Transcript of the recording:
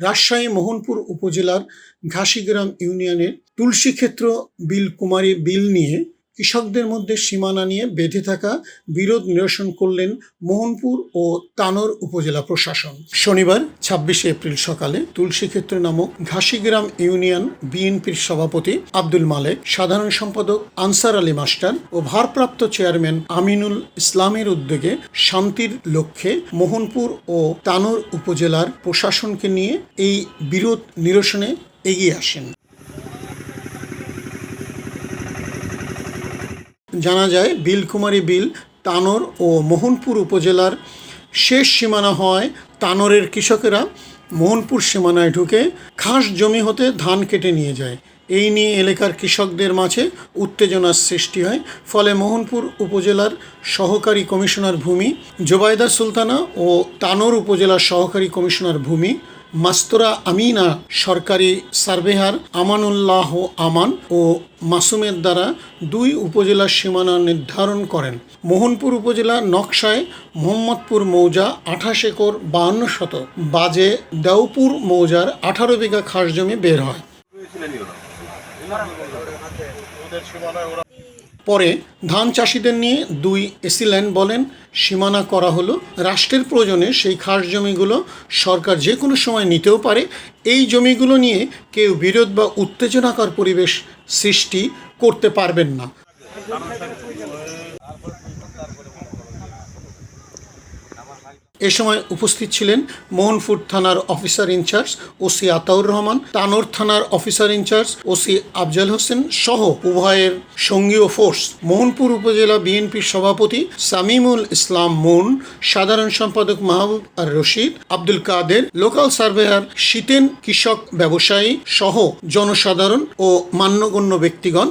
রাজশাহী মোহনপুর উপজেলার ঘাসিগ্রাম ইউনিয়নের তুলসী ক্ষেত্র বিল কুমারী বিল নিয়ে কৃষকদের মধ্যে সীমানা নিয়ে বেঁধে থাকা বিরোধ নিরসন করলেন মোহনপুর ও তানোর উপজেলা প্রশাসন। শনিবার, ছাব্বিশে এপ্রিল সকালে তুলসীক্ষেত্র নামক ঘাসিগ্রাম ইউনিয়ন বিএনপির সভাপতি আব্দুল মালেক, সাধারণ সম্পাদক আনসার আলী মাস্টার ও ভারপ্রাপ্ত চেয়ারম্যান আমিনুল ইসলামের উদ্যোগে শান্তির লক্ষ্যে মোহনপুর ও তানোর উপজেলার প্রশাসনকে নিয়ে এই বিরোধ নিরসনে এগিয়ে আসেন। জানা যায়, বিলকুমারী বিল তানোর ও মোহনপুর উপজেলার শেষ সীমানা হয় তানোরের কৃষকেরা মোহনপুর সীমানায় ঢুকে খাস জমি হতে ধান কেটে নিয়ে যায়। এই নিয়ে এলাকার কৃষকদের মাঝে উত্তেজনার সৃষ্টি হয়। ফলে মোহনপুর উপজেলার সহকারী কমিশনার ভূমি জোবায়দা সুলতানা ও তানোর উপজেলার সহকারী কমিশনার ভূমি মাস্তরা আমিনা সরকারি সার্ভেহার আমানুল্লাহ আমান ও মাসুমের দ্বারা দুই উপজেলার সীমানা নির্ধারণ করেন। মোহনপুর উপজেলা নকশায় মোহাম্মদপুর মৌজা আঠাশ একর বাহান্ন শত বাজে দেওপুর মৌজার আঠারো বিঘা খাস জমি বের হয়। পরে ধান চাষিদের নিয়ে দুই এসি ল্যান্ড বলেন, সীমানা করা হলো। রাষ্ট্রের প্রয়োজনে সেই খাস জমিগুলো সরকার যে কোনো সময় নিতেও পারে। এই জমিগুলো নিয়ে কেউ বিরোধ বা উত্তেজনাকর পরিবেশ সৃষ্টি করতে পারবেন না। এ সময় উপস্থিত ছিলেন মোহনপুর থানার officer in charge OC Ataur Rahman, Tanore থানার officer in charge OC Afzal Hossain সহ উভয়ের সঙ্গীয় ফোর্স। মোহনপুর উপজেলা বিএনপির সভাপতি সামিমুল ইসলাম মুন সাধারণ সম্পাদক মাহবুব আর রশিদ, আব্দুল কাদের, লোকাল সার্ভেয়ার শীতেন কৃষক ব্যবসায়ী সহ জনসাধারণ ও মান্যগণ্য ব্যক্তিগণ